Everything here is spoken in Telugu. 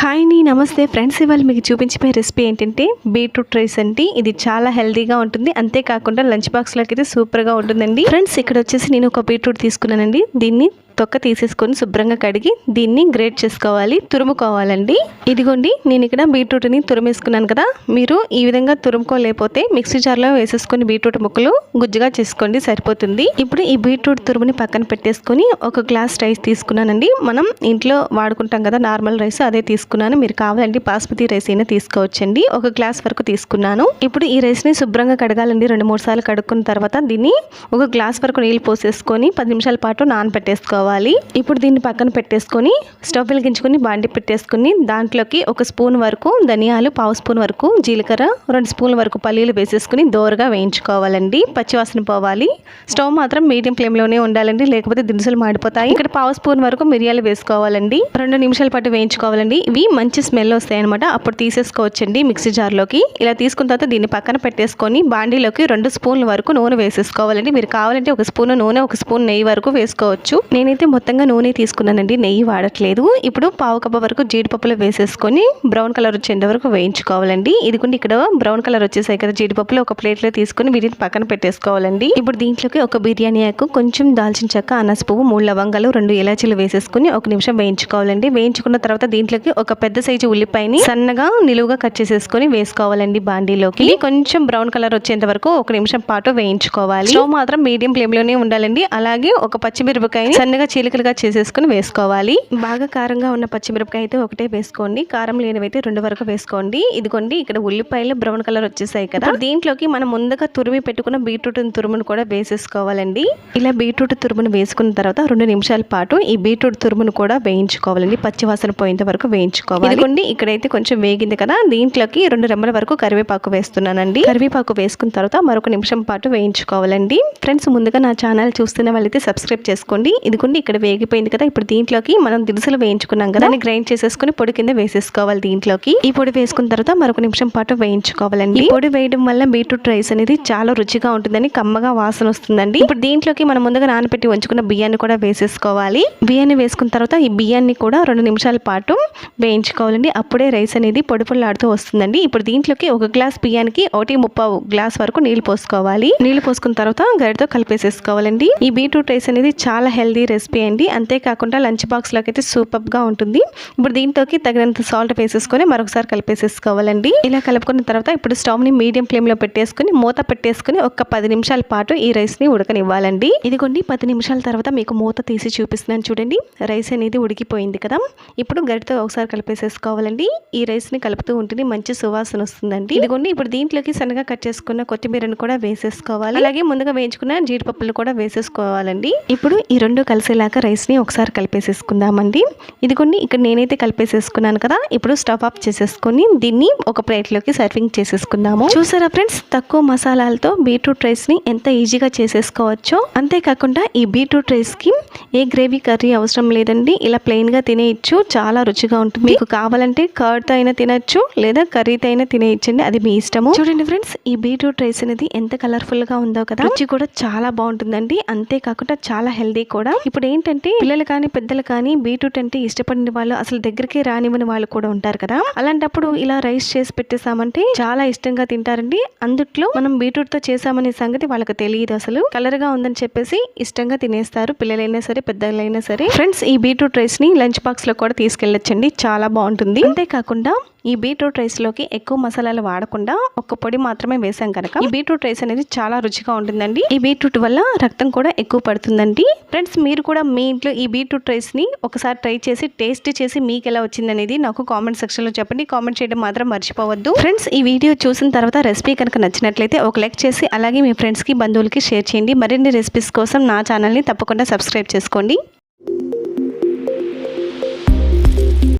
హాయ్ నీ నమస్తే. ఫ్రెండ్స్ ఇవాళ మీకు చూపించిపోయే రెసిపీ ఏంటంటే బీట్రూట్ రైస్ అండి. ఇది చాలా హెల్దీగా ఉంటుంది. అంతేకాకుండా లంచ్ బాక్స్లోకి అయితే సూపర్గా ఉంటుందండి. ఫ్రెండ్స్ ఇక్కడ వచ్చేసి నేను ఒక బీట్రూట్ తీసుకున్నానండి. దీన్ని తొక్క తీసేసుకొని శుభ్రంగా కడిగి దీన్ని గ్రేట్ చేసుకోవాలి తురుముకోవాలండి. ఇదిగోండి నేను ఇక్కడ బీట్రూట్ని తురుమేసుకున్నాను కదా. మీరు ఈ విధంగా తురుముకోలేకపోతే మిక్సీ జార్లో వేసేసుకొని బీట్రూట్ ముక్కలు గుజ్జుగా చేసుకోండి సరిపోతుంది. ఇప్పుడు ఈ బీట్రూట్ తురుముని పక్కన పెట్టేసుకొని ఒక గ్లాస్ రైస్ తీసుకున్నానండి. మనం ఇంట్లో వాడుకుంటాం కదా నార్మల్ రైస్ అదే తీసుకున్నాను. మీరు కావాలంటే బాస్మతి రైస్ అయినా తీసుకోవచ్చండి. ఒక గ్లాస్ వరకు తీసుకున్నాను. ఇప్పుడు ఈ రైస్ని శుభ్రంగా కడగాలండి. రెండు మూడు సార్లు కడుక్కున్న తర్వాత దీన్ని ఒక గ్లాస్ వరకు నీళ్ళు పోసేసుకొని పది నిమిషాల పాటు నానబెట్టేసుకోవాలి. ఇప్పుడు దీన్ని పక్కన పెట్టేసుకొని స్టవ్ వెలిగించుకొని బాండి పెట్టేసుకొని దాంట్లోకి ఒక స్పూన్ వరకు ధనియాలు పావు స్పూన్ వరకు జీలకర్ర రెండు స్పూన్ల వరకు పల్లీలు వేసేసుకుని దోరగా వేయించుకోవాలండి. పచ్చివాసన పోవాలి. స్టవ్ మాత్రం మీడియం ఫ్లేమ్లోనే ఉండాలండి లేకపోతే దినుసులు మాడిపోతాయి. ఇక్కడ పావు స్పూన్ వరకు మిరియాలు వేసుకోవాలండి. రెండు నిమిషాల పాటు వేయించుకోవాలండి. ఇవి మంచి స్మెల్ వస్తాయి అనమాట అప్పుడు తీసేసుకోవచ్చండి మిక్సీ జార్లోకి. ఇలా తీసుకున్న తర్వాత దీన్ని పక్కన పెట్టేసుకొని బాండీలోకి రెండు స్పూన్ల వరకు నూనె వేసేసుకోవాలండి. మీరు కావాలంటే ఒక స్పూన్ నూనె ఒక స్పూన్ నెయ్యి వరకు వేసుకోవచ్చు. నేనైతే మొత్తంగా నూనె తీసుకున్నానండి. నెయ్యి వాడట్లేదు. ఇప్పుడు పావు కప్ప వరకు జీడిపప్పులు వేసేసుకొని బ్రౌన్ కలర్ వచ్చేంత వరకు వేయించుకోవాలండి. ఇదిగోండి ఇక్కడ బ్రౌన్ కలర్ వచ్చేసాయి కదా జీడిపప్పులు. ఒక ప్లేట్లో తీసుకొని వీటిని పక్కన పెట్టేసుకోవాలండి. ఇప్పుడు దీంట్లోకి ఒక బిర్యానీ ఆకు కొంచెం దాల్చిన చెక్క అనాస పువ్వు మూడు లవంగాలు రెండు ఇలాచీలు వేసేసుకొని ఒక నిమిషం వేయించుకోవాలండి. వేయించుకున్న తర్వాత దీంట్లోకి ఒక పెద్ద సైజు ఉల్లిపాయని సన్నగా నిలువుగా కట్ చేసేసుకొని వేసుకోవాలండి బాండీలోకి. కొంచెం బ్రౌన్ కలర్ వచ్చేంత వరకు ఒక నిమిషం పాటు వేయించుకోవాలి. స్టవ్ మాత్రం మీడియం ఫ్లేమ్లోనే ఉండాలండి. అలాగే ఒక పచ్చిమిరపకాయ సన్నగా చీలికలుగా చేసేసుకొని వేసుకోవాలి. బాగా కారంగా ఉన్న పచ్చిమిరపకాయ అయితే ఒకటే వేసుకోండి. కారం లేనివైతే రెండు వరకు వేసుకోండి. ఇదిగోండి ఇక్కడ ఉల్లిపాయలు బ్రౌన్ కలర్ వచ్చేసాయి కదా. దీంట్లోకి మనం ముందుగా తురిమి పెట్టుకున్న బీట్రూట్ తురుమును కూడా వేసేసుకోవాలండి. ఇలా బీట్రూట్ తురుమును వేసుకున్న తర్వాత రెండు నిమిషాల పాటు ఈ బీట్రూట్ తురుమును కూడా వేయించుకోవాలండి. పచ్చివాసన పోయేంత వరకు వేయించుకోవాలి. ఇదిగోండి ఇక్కడైతే కొంచెం వేగింది కదా. దీంట్లోకి రెండు రెమ్మల వరకు కరివేపాకు వేస్తున్నానండి. కరివేపాకు వేసుకున్న తర్వాత మరొక నిమిషం పాటు వేయించుకోవాలండి. ఫ్రెండ్స్ ముందుగా నా ఛానల్ చూస్తున్న వాళ్ళైతే సబ్స్క్రైబ్ చేసుకోండి. ఇదిగోండి ఇక్కడ వేగిపోయింది కదా ఇప్పుడు దీంట్లోకి మనం దినుసులు వేయించుకున్నాం కదా దాన్ని గ్రైండ్ చేసేసుకుని పొడి కింద వేసేసుకోవాలి దీంట్లోకి. ఈ పొడి వేసుకున్న తర్వాత మరొక నిమిషం పాటు వేయించుకోవాలండి. పొడి వేయడం వల్ల బీట్రూట్ రైస్ అనేది చాలా రుచిగా ఉంటుందని కమ్మగా వాసన వస్తుందండి. ఇప్పుడు దీంట్లోకి మనం ముందుగా నానబెట్టి ఉంచుకున్న బియ్యాన్ని కూడా వేసేసుకోవాలి. బియ్యాన్ని వేసుకున్న తర్వాత ఈ బియ్యాన్ని కూడా రెండు నిమిషాల పాటు వేయించుకోవాలండి. అప్పుడే రైస్ అనేది పొడి పొడిలాడుతూ వస్తుందండి. ఇప్పుడు దీంట్లోకి ఒక గ్లాస్ బియ్యానికి ఒకటి ముప్పావు గ్లాస్ వరకు నీళ్ళు పోసుకోవాలి. నీళ్ళు పోసుకున్న తర్వాత గరిటతో కలిపేసేసుకోవాలండి. ఈ బీట్రూట్ రైస్ అనేది చాలా హెల్దీ రెసిపీ అండి అంతేకాకుండా లంచ్ బాక్స్లోకి అయితే సూపర్గా ఉంటుంది. ఇప్పుడు దీంట్లోకి తగినంత సాల్ట్ వేసేసుకొని మరొకసారి కలిపేసేసుకోవాలండి. ఇలా కలుపుకున్న తర్వాత ఇప్పుడు స్టవ్ని మీడియం ఫ్లేమ్లో పెట్టేసుకొని మూత పెట్టేసుకొని ఒక పది నిమిషాల పాటు ఈ రైస్ని ఉడకనివ్వాలండి. ఇదిగోండి పది నిమిషాల తర్వాత మీకు మూత తీసి చూపిస్తున్నాను చూడండి. రైస్ అనేది ఉడికిపోయింది కదా. ఇప్పుడు గరిటతో ఒకసారి కలిపేసేసుకోవాలండి. ఈ రైస్ని కలుపుతూ ఉంటుంది మంచి సువాసన వస్తుందండి. ఇదిగోండి ఇప్పుడు దీంట్లోకి సన్నగా కట్ చేసుకున్న కొత్తిమీరను కూడా వేసేసుకోవాలి. అలాగే ముందుగా వేయించుకున్న జీడిపప్పులు కూడా వేసేసుకోవాలండి. ఇప్పుడు ఈ రెండు కలిసి కలిసేలాగా రైస్ని ఒకసారి కలిపేసేసుకుందామండి. ఇదిగోండి ఇక్కడ నేనైతే కలిపేసేసుకున్నాను కదా ఇప్పుడు స్టవ్ ఆఫ్ చేసేసుకొని దీన్ని ఒక ప్లేట్లోకి సర్వింగ్ చేసేసుకుందాము. చూసారా ఫ్రెండ్స్ తక్కువ మసాలాలతో బీట్రూట్ రైస్ని ఎంత ఈజీగా చేసేసుకోవచ్చో. అంతేకాకుండా ఈ బీట్రూట్ రైస్కి ఏ గ్రేవీ కర్రీ అవసరం లేదండి ఇలా ప్లెయిన్గా తినేయచ్చు చాలా రుచిగా ఉంటుంది. మీకు కావాలంటే కర్డ్తో అయినా తినచ్చు లేదా కర్రీతో అయినా తినేయచ్చండి అది మీ ఇష్టము. చూడండి ఫ్రెండ్స్ ఈ బీట్రూట్ రైస్ అనేది ఎంత కలర్ఫుల్గా ఉందో కదా. రుచి కూడా చాలా బాగుంటుందండి అంతేకాకుండా చాలా హెల్దీ కూడా. ఇప్పుడు ఏంటంటే పిల్లలు కానీ పెద్దలు కానీ బీట్రూట్ అంటే ఇష్టపడిన వాళ్ళు అసలు దగ్గరికి రానివ్వని వాళ్ళు కూడా ఉంటారు కదా. అలాంటప్పుడు ఇలా రైస్ చేసి పెట్టేసామంటే చాలా ఇష్టంగా తింటారండి. అందుట్లో మనం బీట్రూట్తో చేసామనే సంగతి వాళ్ళకి తెలియదు అసలు. కలర్గా ఉందని చెప్పేసి ఇష్టంగా తినేస్తారు. పిల్లలైనా సరే పెద్దలైనా సరే. ఫ్రెండ్స్ ఈ బీట్రూట్ రైస్ని లంచ్ బాక్స్లో కూడా తీసుకెళ్ళొచ్చండి. చాలా బాగుంటుంది. అంతేకాకుండా ఈ బీట్రూట్ రైస్లోకి ఎక్కువ మసాలాలు వాడకుండా ఒక పొడి మాత్రమే వేసాం కనుక. ఈ బీట్రూట్ రైస్ అనేది చాలా రుచిగా ఉంటుందండి. ఈ బీట్రూట్ వల్ల రక్తం కూడా ఎక్కువ పడుతుందండి. ఫ్రెండ్స్ మీరు కూడా మీ ఇంట్లో ఈ బీట్రూట్ రైస్ని ఒకసారి ట్రై చేసి టేస్ట్ చేసి మీకు ఎలా వచ్చిందనేది నాకు కామెంట్ సెక్షన్లో చెప్పండి. కామెంట్ చేయడం మాత్రం మర్చిపోవద్దు. ఫ్రెండ్స్ ఈ వీడియో చూసిన తర్వాత రెసిపీ కనుక నచ్చినట్లయితే ఒక లైక్ చేసి అలాగే మీ ఫ్రెండ్స్కి బంధువులకి షేర్ చేయండి. మరిన్ని రెసిపీస్ కోసం నా ఛానల్ని తప్పకుండా సబ్స్క్రైబ్ చేసుకోండి.